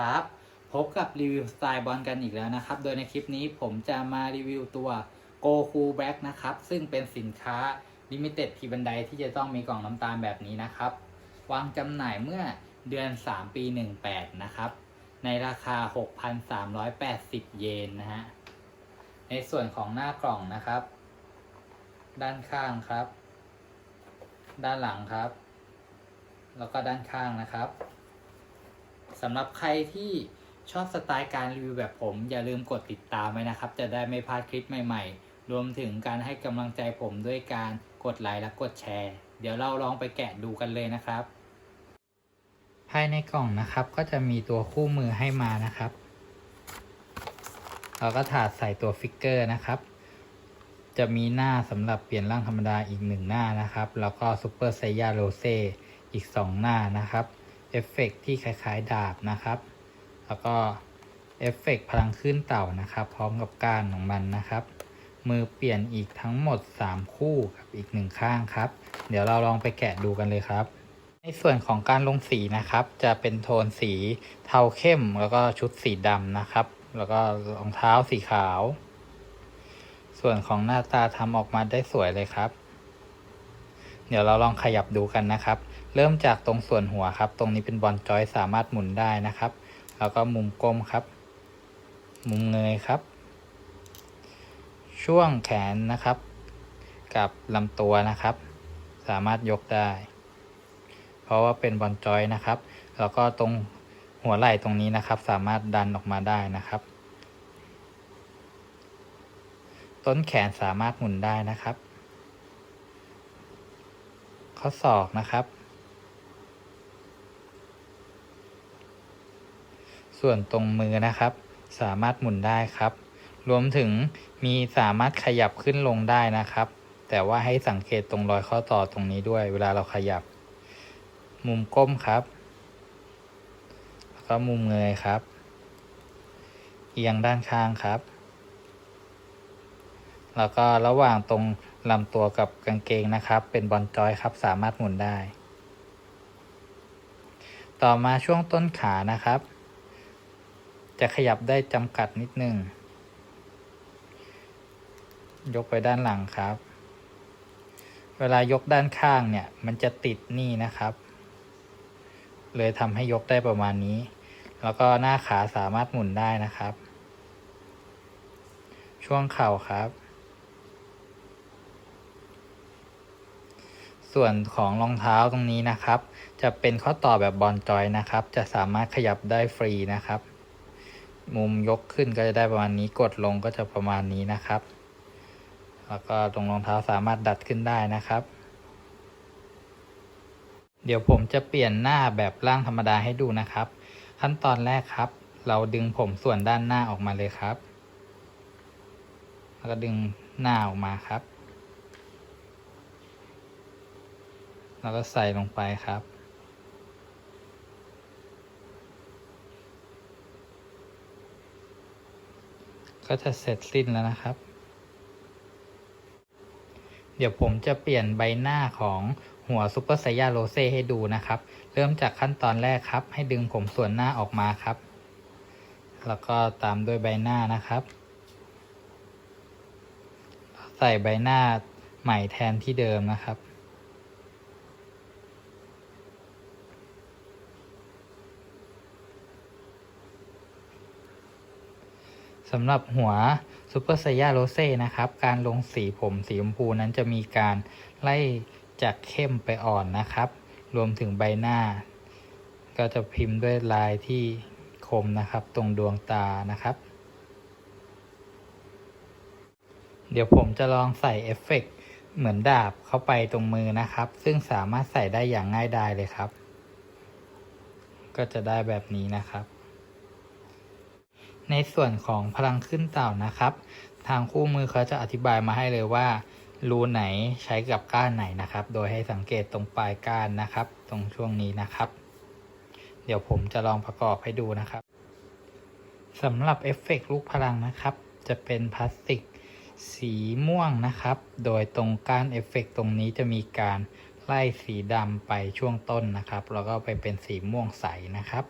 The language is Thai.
ครับ พบกับรีวิวสไตล์บอลกันอีกแล้วนะครับ โดยในคลิปนี้ผมจะมารีวิวตัว Go Cool Black นะครับ ซึ่งเป็นสินค้า Limited พีบันไดที่จะต้องมีกล่องน้ำตาลแบบนี้นะครับ วางจำหน่ายเมื่อเดือน 3 ปี 18 นะครับ ในราคา 6,380 เยนนะฮะ ในส่วนของหน้ากล่องนะครับ ด้านข้างครับ ด้านหลังครับ แล้วก็ด้านข้างนะครับ สำหรับใครที่ชอบสไตล์การรีวิวแบบผม อย่าลืมกดติดตามไว้นะครับ จะได้ไม่พลาดคลิปใหม่ๆ รวมถึงการให้กำลังใจผมด้วยการกดไลค์และกดแชร์ เดี๋ยวเราลองไปแกะดูกันเลยนะครับ ภายในกล่องนะครับก็จะมีตัวคู่มือให้มานะครับ เราก็ถาดใส่ตัวฟิกเกอร์นะครับ จะมีหน้าสำหรับเปลี่ยนร่างธรรมดาอีกหนึ่งหน้านะครับ แล้วก็ซูเปอร์ไซยาโรเซอีก 2 หน้านะครับ เอฟเฟกที่คล้ายๆ ดาบนะครับ แล้วก็เอฟเฟกพลังขึ้นเต่านะครับ พร้อมกับกานของมันนะครับ มือเปลี่ยนอีกทั้งหมด 3 คู่กับอีกหนึ่งข้างครับ เดี๋ยวเราลองไปแกะดูกันเลยครับ ในส่วนของการลงสีนะครับ จะเป็นโทนสีเทาเข้มแล้วก็ชุดสีดำนะครับ แล้วก็รองเท้าสีขาว ส่วนของหน้าตาทำออกมาได้สวยเลยครับ เดี๋ยวเราลองขยับดูกันนะครับ เริ่มจากตรงส่วนหัวครับ ตรงนี้เป็นบอลจอยสามารถหมุนได้นะครับ แล้วก็มุมก้มครับ มุมเงยครับ ช่วงแขนนะครับ กับลำตัวนะครับ สามารถยกได้ เพราะว่าเป็นบอลจอยนะครับ แล้วก็ตรงหัวไหล่ตรงนี้นะครับ สามารถดันออกมาได้นะครับ ต้นแขนสามารถหมุนได้นะครับ ข้อศอกนะครับ ส่วนตรงมือนะครับ สามารถหมุนได้ครับ รวมถึงมีสามารถขยับขึ้นลงได้นะครับ แต่ว่าให้สังเกตตรงรอยข้อต่อตรงนี้ด้วย เวลาเราขยับ มุมก้มครับแล้วก็มุมเงยครับ เอียงด้านข้างครับ แล้วก็ระหว่างตรงลำตัวกับกางเกงนะครับ เป็นบอลจอยครับ สามารถหมุนได้ ต่อมาช่วงต้นขานะครับ จะขยับได้จำกัดนิดนึง ยกไปด้านหลังครับ เวลายกด้านข้างเนี่ย มันจะติดนี่นะครับ เลยทำให้ยกได้ประมาณนี้ แล้วก็หน้าขาสามารถหมุนได้นะครับ ช่วงเข่าครับ ส่วนของรองเท้าตรงนี้นะครับ จะเป็นข้อต่อแบบบอลจอยนะครับ จะสามารถขยับได้ฟรีนะครับ มุมยกขึ้นก็จะได้ประมาณนี้กดลงก็จะประมาณนี้นะครับ แล้วก็ตรงรองเท้าสามารถดัดขึ้นได้นะครับ เดี๋ยวผมจะเปลี่ยนหน้าแบบร่างธรรมดาให้ดูนะครับ ขั้นตอนแรกครับ เราดึงผมส่วนด้านหน้าออกมาเลยครับ แล้วก็ดึงหน้าออกมาครับ แล้วก็ใส่ลงไปครับ ก็จะเสร็จสิ้นแล้วนะครับ เดี๋ยวผมจะเปลี่ยนใบหน้าของหัวซูเปอร์ไซยาโรเซ่ให้ดูนะครับ เริ่มจากขั้นตอนแรกครับ ให้ดึงผมส่วนหน้าออกมาครับ แล้วก็ตามด้วยใบหน้านะครับ ใส่ใบหน้าใหม่แทนที่เดิมนะครับ สำหรับหัวซูเปอร์ไซยาโรเซ่นะครับ การลงสีผมสีชมพูนั้นจะมีการไล่จากเข้มไปอ่อนนะครับ รวมถึงใบหน้า ก็จะพิมพ์ด้วยลายที่คมนะครับ ตรงดวงตานะครับ เดี๋ยวผมจะลองใส่เอฟเฟกต์เหมือนดาบเข้าไปตรงมือนะครับ ซึ่งสามารถใส่ได้อย่างง่ายดายเลยครับ ก็จะได้แบบนี้นะครับ ในส่วนของพลังขึ้นเต่านะครับ ทางคู่มือเขาจะอธิบายมาให้เลยว่ารูไหนใช้กับก้านไหนนะครับ โดยให้สังเกตตรงปลายก้านนะครับ ตรงช่วงนี้นะครับ เดี๋ยวผมจะลองประกอบให้ดูนะครับสำหรับเอฟเฟกลูกพลังนะครับ จะเป็นพลาสติกสีม่วงนะครับ โดยตรงก้านเอฟเฟกต์ตรงนี้จะมีการไล่สีดำไปช่วงต้นนะครับ แล้วก็ไปเป็นสีม่วงใสนะครับ